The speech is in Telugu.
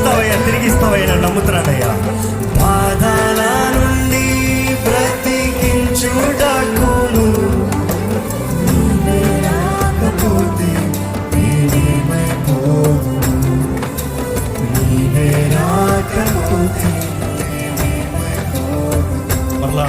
ఇస్తావయ్యా తిరిగి ఇస్తావయ్యా నమ్ముతున్నానయ్యా. బాధల నుండి బ్రతికించుటకును మరలా.